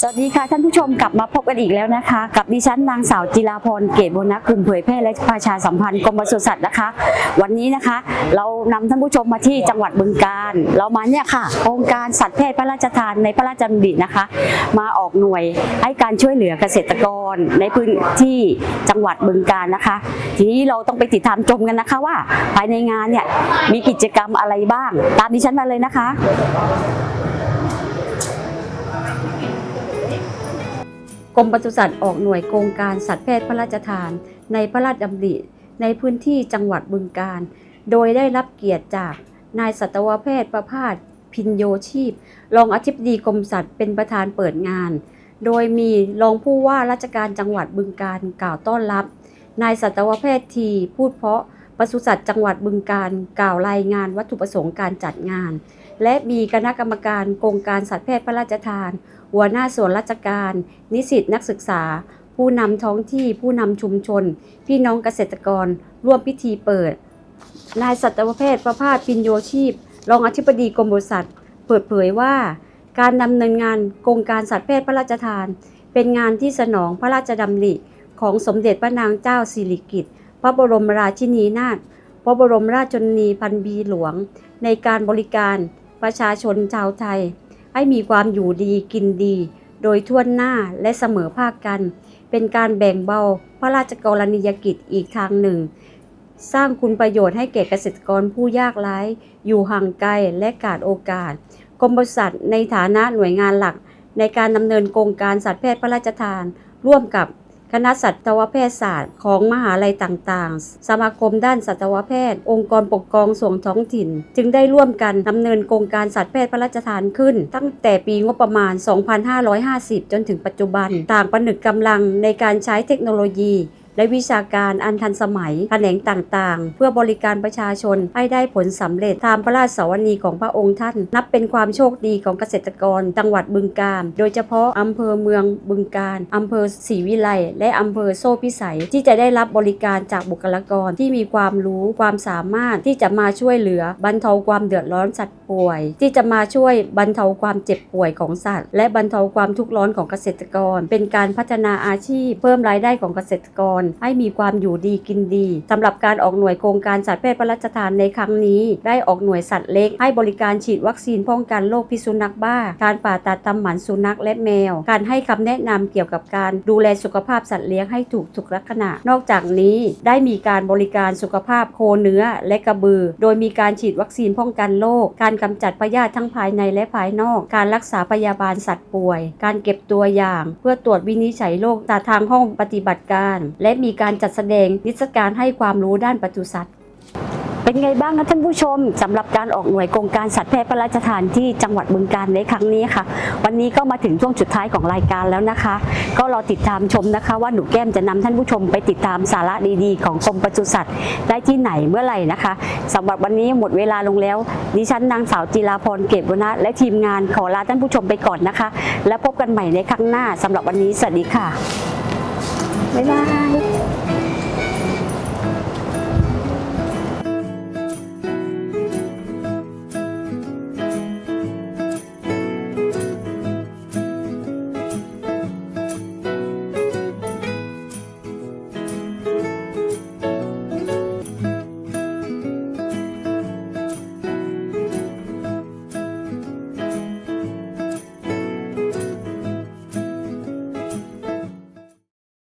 สวัสดีค่ะท่านผู้ชมกลับมาพบกันอีกแล้วนะคะ กับดิฉันนางสาวจิราพรเกตบุญนักกลุ่มเผยแพร่และประชาสัมพันธ์กรมปศุสัตว์นะคะ วันนี้นะคะ เรานำท่านผู้ชมมาที่จังหวัดบึงกาฬเรามาเนี่ยค่ะโครงการสัตว์แพทย์พระราชทานในพระราชดำรินะคะ มาออกหน่วยให้การช่วยเหลือเกษตรกรในพื้นที่จังหวัดบึงกาฬนะคะ ทีนี้เราต้องไปติดตามชมกันนะคะว่า ภายในงานเนี่ยมีกิจกรรมอะไรบ้าง ตามดิฉันมาเลยนะคะ รมปศุสัตว์ออกหน่วยโครงการสัตว์แพทย์พระราชทาน ในพระราชดำริในพื้นที่จังหวัดบึงกาฬโดยได้รับเกียรติจากนายสัตวแพทย์ประภาสพินโยชีพ รองอธิบดีกรมสัตว์เป็นประธานเปิดงาน โดยมีรองผู้ว่าราชการจังหวัดบึงกาฬกล่าวต้อนรับ นายสัตวแพทย์ทีพูดเพราะปศุสัตว์จังหวัดบึงกาฬกล่าวรายงานวัตถุประสงค์การจัดงาน และมีคณะกรรมการโครงการสัตวแพทย์พระราชทาน หัวหน้าส่วนราชการ นิสิตนักศึกษา ผู้นำท้องที่ผู้นำชุมชน พี่น้องเกษตรกร ร่วมพิธีเปิด นายสัตวแพทย์ประภาสปินโยชีพ รองอธิบดีกรมปศุสัตว์เปิดเผยว่า การดำเนินงานโครงการสัตวแพทย์พระราชทาน เป็นงานที่สนองพระราชดำริของสมเด็จพระนางเจ้าสิริกิติ์พระบรมราชินีนาถพระบรมราชชนนีพันปีหลวง ในการบริการ ประชาชนชาวไทย ให้มีความอยู่ดีกินดี โดยทั่วหน้าและเสมอภาคกัน เป็นการแบ่งเบาพระราชกรณียกิจอีกทางหนึ่ง สร้างคุณประโยชน์ให้แก่เกษตรกรผู้ยากไร้อยู่ห่างไกลและขาดโอกาสกรมปศุสัตว์ในฐานะหน่วยงานหลักในการดำเนินโครงการสัตวแพทย์พระราชทาน ร่วมกับ คณะสัตวแพทยศาสตร์ของมหาลัยต่างๆ สมาคมด้านสัตวแพทย์ องค์กรปกครองส่วนท้องถิ่น จึงได้ร่วมกันดำเนินโครงการสัตวแพทย์พระราชทานขึ้น ตั้งแต่ปีงบประมาณ 2550 จนถึงปัจจุบัน ต่างประนึกกำลังในการใช้เทคโนโลยี และวิชาการอันทันสมัยแขนงต่างๆ เพื่อบริการประชาชนให้ได้ผลสำเร็จตามพระราชสวนีของพระองค์ท่าน นับเป็นความโชคดีของเกษตรกรจังหวัดบึงกาฬโดยเฉพาะอำเภอเมืองบึงกาฬอำเภอศรีวิไลและอำเภอโซ่พิสัยที่จะได้รับบริการจากบุคลากรที่มีความรู้ความสามารถที่จะมาช่วยเหลือบรรเทาความเดือดร้อนสัตว์ป่วย ที่จะมาช่วยบรรเทาความเจ็บป่วยของสัตว์ และบรรเทาความทุกข์ร้อนของเกษตรกร เป็นการพัฒนาอาชีพเพิ่มรายได้ของเกษตรกรให้มีความอยู่ดีกินดีสำหรับการออกหน่วยโครงการสัตวแพทย์พระราชทานในครั้งนี้ ได้ออกหน่วยสัตว์เล็ก ให้บริการฉีดวัคซีนป้องกันโรคพิษสุนัขบ้า การผ่าตัดทำหมันสุนัขและแมว การให้คำแนะนำเกี่ยวกับการดูแลสุขภาพสัตว์เลี้ยงให้ถูกสุขลักษณะ นอกจากนี้ได้มีการบริการสุขภาพโคเนื้อและกระบือ โดยมีการฉีดวัคซีนป้องกันโรค การกำจัดพยาธิทั้งภายในและภายนอก การรักษาพยาบาลสัตว์ป่วย การเก็บตัวอย่าง เพื่อตรวจวินิจฉัยโรคจากทางห้องปฏิบัติการ และมีการจัดแสดงนิทรรศการให้ความรู้ด้านปศุสัตว์เป็นไงบ้างนะท่านผู้ชมสำหรับการออกหน่วยโครงการสัตว์แพทย์พระราชทานที่จังหวัดบึงกาฬในครั้งนี้ค่ะ วันนี้ก็มาถึงช่วงสุดท้ายของรายการแล้วนะคะ ก็รอติดตามชมนะคะ ว่าหนูแก้มจะนำท่านผู้ชมไปติดตามสาระดีๆ ของกรมปศุสัตว์ได้ที่ไหนเมื่อไหร่นะคะสำหรับวันนี้หมดเวลาลงแล้ว ดิฉันนางสาวจิราพรเกตวนะและทีมงานขอลาท่านผู้ชมไปก่อนนะคะ แล้วพบกันใหม่ในครั้งหน้าสำหรับวันนี้สวัสดีค่ะ บ๊ายบาย